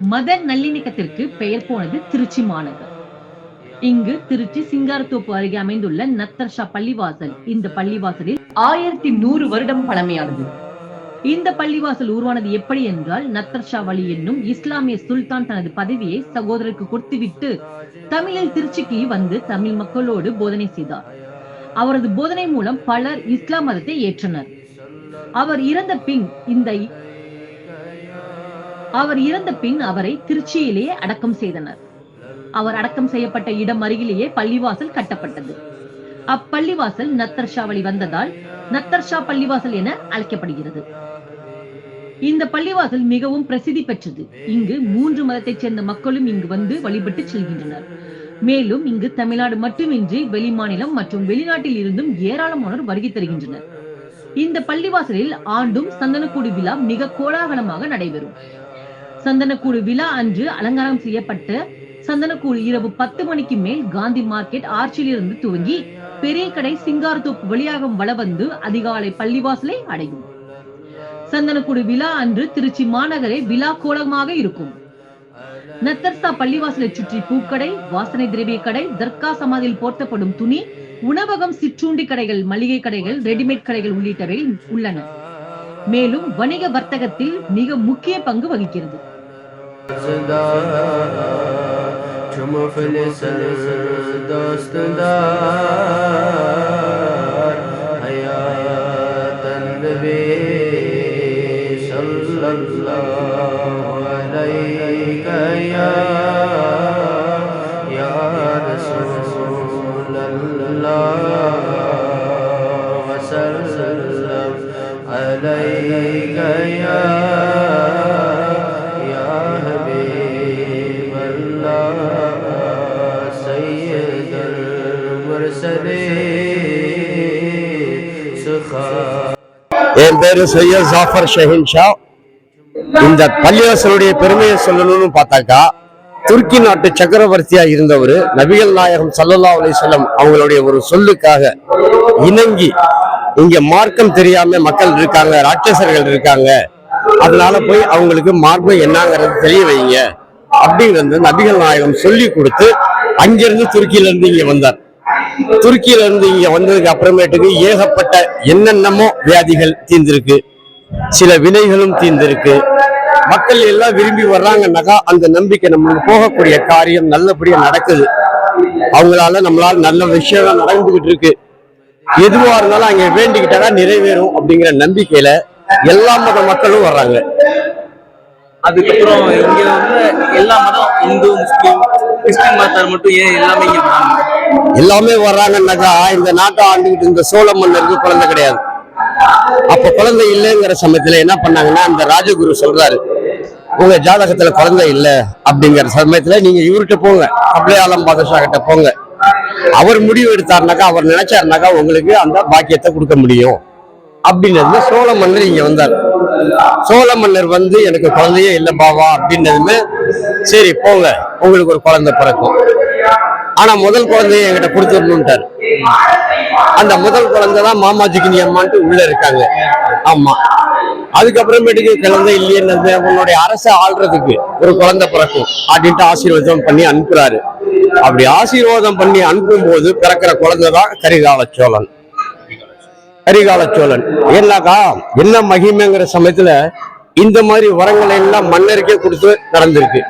மத நல்லிணக்கத்திற்கு பெயர் போனது திருச்சி மாநகர். இங்கு திருச்சி சிங்காரத்தோப்பு அருகே அமைந்துள்ள நத்தர்ஷா பள்ளிவாசல் இந்த பள்ளிவாசலில் ஆயிரத்தி நூறு வருடம் பழமையானது. இந்த பள்ளிவாசல் உருவானது எப்படி என்றால் நத்தர்ஷா வழி என்னும் இஸ்லாமிய சுல்தான் தனது பதவியை சகோதரருக்கு கொடுத்துவிட்டு தமிழில் திருச்சிக்கு வந்து தமிழ் மக்களோடு போதனை செய்தார். அவரது போதனை மூலம் பலர் இஸ்லாம் மதத்தை ஏற்றனர். அவர் இறந்த பின் இந்த அவர் இறந்த பின் அவரை திருச்சியிலேயே அடக்கம் செய்தனர். அவர் அடக்கம் செய்யப்பட்ட இடம் அருகிலேயே பள்ளிவாசல் கட்டப்பட்டது. அப்பள்ளிவாசல் நத்தர்ஷா வழி வந்ததால் நத்தர்ஷா பள்ளிவாசல் என அழைக்கப்படுகிறது. இந்த பள்ளிவாசல் மிகவும் பிரசித்தி பெற்றது. இங்கு மூன்று மதத்தைச் சேர்ந்த மக்களும் இங்கு வந்து வழிபட்டு செல்கின்றனர். மேலும் இங்கு தமிழ்நாடு மட்டுமின்றி வெளிமாநிலம் மற்றும் வெளிநாட்டில் இருந்தும் ஏராளமானோர் வருகை தருகின்றனர். இந்த பள்ளிவாசலில் ஆண்டும் சந்தனக்கூடு விழா மிக கோலாகலமாக நடைபெறும். சந்தனக்கூடு விழா அன்று அலங்காரம் செய்யப்பட்டு சந்தனக்கூடு இரவு பத்து மணிக்கு மேல் காந்தி மார்க்கெட் ஆர்ச்சியிலிருந்து துவங்கி பெரிய கடை சிங்காரத்தோப்பு வழியாக வள வந்து அதிகாலை பள்ளிவாசலை அடையும். சந்தனக்கூடு விழா அன்று திருச்சி மாநகரே விழா கோலமாக இருக்கும். நத்தர்சா பள்ளிவாசலை சுற்றி பூக்கடை வாசனை திரவிய கடை தர்கா சமாதியில் போர்த்தப்படும் துணி உணவகம் சிற்றுண்டி கடைகள் மளிகை கடைகள் ரெடிமேட் கடைகள் உள்ளிட்டவை உள்ளன. மேலும் வணிக வர்த்தகத்தில் மிக முக்கிய பங்கு வகிக்கிறது. چو مفلس دوست دار حیات النبی صلی اللہ علیہ یا یا رسول اللہ وسلم عليك يا என் பேரு சையத் ஜாஃபர் ஷஹீன் ஷா. இந்த பள்ளிவாசலுடைய பெருமையை சொல்லணும்னு பார்த்தாக்கா துருக்கி நாட்டு சக்கரவர்த்தியா இருந்தவர் நபிகள் நாயகம் சல்லல்லா அலிசல்லம் அவங்களுடைய ஒரு சொல்லுக்காக இணங்கி இங்க மார்க்கம் தெரியாம மக்கள் இருக்காங்க ராட்சசர்கள் இருக்காங்க. அதனால போய் அவங்களுக்கு மார்க்கம் என்னங்கிறது தெரிய வைங்க. அப்படிங்கிறது நபிகள் நாயகம் சொல்லி கொடுத்து அங்கிருந்து துருக்கியில இருந்து இங்க வந்தார். துருக்கியில இருந்து இங்க வந்ததுக்கு அப்புறமேட்டுக்கு ஏகப்பட்ட என்னென்னமோ வியாதிகள் தீர்ந்திருக்கு. சில வினைகளும் தீர்ந்திருக்கு. மக்கள் எல்லாம் விரும்பி வர்றாங்கன்னாக்கா அந்த நம்பிக்கை நம்மளுக்கு போகக்கூடிய காரியம் நல்லபடியா நடக்குது. அவங்களால நம்மளால நல்ல விஷயம் நடந்துகிட்டு இருக்கு. எதுவா இருந்தாலும் அங்க வேண்டிக்கிட்டா நிறைவேறும் அப்படிங்கிற நம்பிக்கையில எல்லா மத மக்களும் வர்றாங்க. அதுக்கப்புறம் இங்க வந்து எல்லா மதம் இந்து முஸ்லீம் கிறிஸ்டின் மதத்தார் மட்டும் ஏன் எல்லாமே இங்க எல்லாமே வர்றாங்கன்னாக்கா இந்த நாட்டை ஆண்டுகிட்டு இந்த சோழ மன்னருக்கு குழந்தை கிடையாது. அப்ப குழந்தை இல்லைங்கிற சமயத்துல என்ன பண்ணாங்கன்னா அந்த ராஜகுரு சொல்றாரு உங்க ஜாதகத்துல குழந்தை இல்ல அப்படிங்கிற சமயத்துல நீங்க இவர்கிட்ட போங்க அப்படியே ஆலம் பாதுஷா கிட்ட போங்க. அவர் முடிவு எடுத்தாருனாக்கா அவர் நினைச்சாருனாக்கா உங்களுக்கு அந்த பாக்கியத்தை கொடுக்க முடியும். அப்படின்னதுமே சோழ மன்னர் இங்க வந்தார். சோழ மன்னர் வந்து எனக்கு குழந்தையே இல்லை பாவா அப்படின்னதுமே சரி போங்க உங்களுக்கு ஒரு குழந்தை பிறக்கும். ஆனா முதல் குழந்தைய என்கிட்ட கொடுத்துடணும்ட்டாரு. அந்த முதல் குழந்தை தான் மாமாஜிக்கு அம்மான்ட்டு உள்ள இருக்காங்க. ஆமா. அதுக்கப்புறமேட்டுக்கு குழந்தை இல்லையே உன்னுடைய அரசை ஆள்றதுக்கு ஒரு குழந்தை பிறக்கும். அப்படின்ட்டு ஆசீர்வாதம் பண்ணி அனுப்புறாரு. அப்படி ஆசீர்வாதம் பண்ணி அனுப்பும் போது பிறக்கிற குழந்தை தான் கரிகால சோழன். கரிகால சோழன். என்னக்கா என்ன மகிமைங்கிற சமயத்துல இந்த மாதிரி வரங்களை எல்லாம் மன்னருக்கே கொடுத்து நடந்திருக்கு.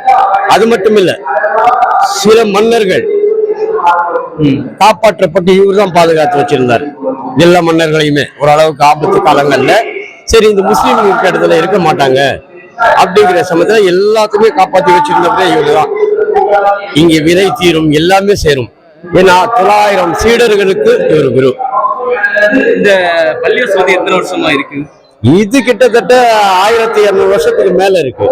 அது மட்டும் இல்ல சில மன்னர்கள் காப்பாற்றப்பட்டு இவர் தான் பாதுகாத்து வச்சிருந்தார். எல்லா மன்னர்களையுமே. ஓரளவுக்கு ஆபத்து காலங்கள்ல. சரி இந்த முஸ்லீம் இருக்க இடத்துல இருக்க மாட்டாங்க. அப்படிங்கிற சமயத்துல எல்லாத்தையுமே காப்பாத்தி வச்சிருந்தவரே இவரு தான். இங்க வினை தீரும் எல்லாமே சேரும். ஏன்னா தொள்ளாயிரம் சீடர்களுக்கு இவர் குரு. இந்த பள்ளிவாசல் வந்து எத்தனை வருஷமா இருக்கு? இது கிட்டத்தட்ட ஆயிரத்தி இருநூறு வருஷத்துக்கு மேல இருக்கு.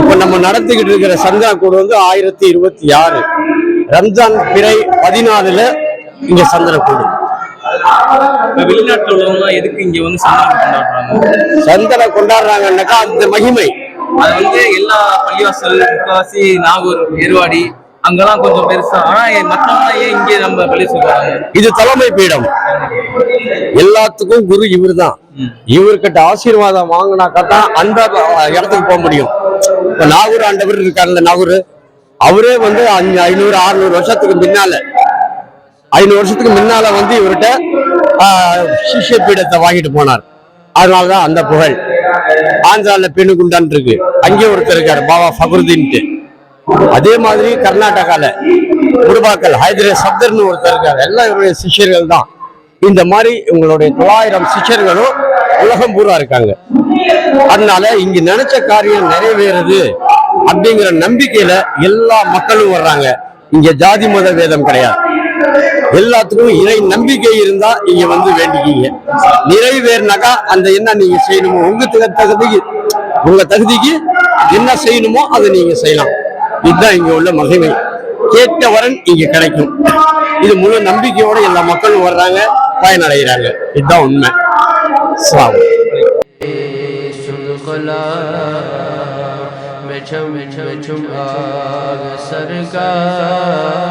இப்ப நம்ம நடத்திக்கிட்டு இருக்கிற சந்தா கூடு வந்து ஆயிரத்தி இருபத்தி ஆறு. ரம்ஜான் பிறை பதினாலுல இங்க சந்தன கூடு. வெளிநாட்டுல உள்ளவங்க எதுக்கு இங்க வந்து சந்தனம் கொண்டாடுறாங்க? சந்தன கொண்டாடுறாங்கன்னாக்கா அந்த மகிமை. அது வந்து எல்லா பள்ளிவாசல் முக்காவாசி நாகூர் ஏர்வாடி அங்கெல்லாம் கொஞ்சம் பெருசா. ஆனா மத்தவங்க ஏன் இங்கே நம்ம பள்ளி சொல்றாங்க? இது தலைமை பீடம். எல்லாத்துக்கும் குரு இவர்தான். இவர்கிட்ட ஆசீர்வாதம் வாங்கினாக்கா தான் அந்த இடத்துக்கு போக முடியும். இப்ப நாகூர் ஆண்டவர் இருக்காருல்ல நாகூர். அவரே வந்து அஞ்சு ஐநூறு அறுநூறு வருஷத்துக்கு முன்னால ஐநூறு வருஷத்துக்கு முன்னால வந்து இவர்கிட்ட சிஷ்ய பீடத்தை வாங்கிட்டு போனார். அதனாலதான் அந்த புகழ். ஆந்திரால பெண்ணுகுண்டான் இருக்கு. அங்கே ஒருத்தர் இருக்காரு பாபா ஃபகுருதீன்ட்டு. அதே மாதிரி கர்நாடகால குருபாக்கள் ஹைதரே சப்தர்னு ஒருத்தர் இருக்காரு. எல்லாம் இவருடைய சிஷ்யர்கள் தான் இந்த மாதிரி உங்களுடைய தொள்ளாயிரம் சிஷ்யர்களும் உலகம் பூரா இருக்காங்க. அதனால இங்க நினைச்ச காரியம் நிறைவேறுது அப்படிங்கிற நம்பிக்கையில எல்லா மக்களும் வர்றாங்க. இங்க ஜாதி மத வேதம் கிடையாது. எல்லாத்துக்கும் இறை நம்பிக்கை இருந்தா இங்க வந்து வேண்டிக்கிங்க. நிறைவேறினாக்கா அந்த என்ன நீங்க செய்யணுமோ உங்க தகுதிக்கு உங்க தகுதிக்கு என்ன செய்யணுமோ அதை நீங்க செய்யலாம். இதுதான் இங்க உள்ள மகிமை. கேட்டவரன் இங்க கிடைக்கும். இது முழு நம்பிக்கையோட எல்லா மக்களும் வர்றாங்க பயனடைகிறாங்க. இதுதான் உண்மை. غلام میں چھم میں چھم آگ سرکار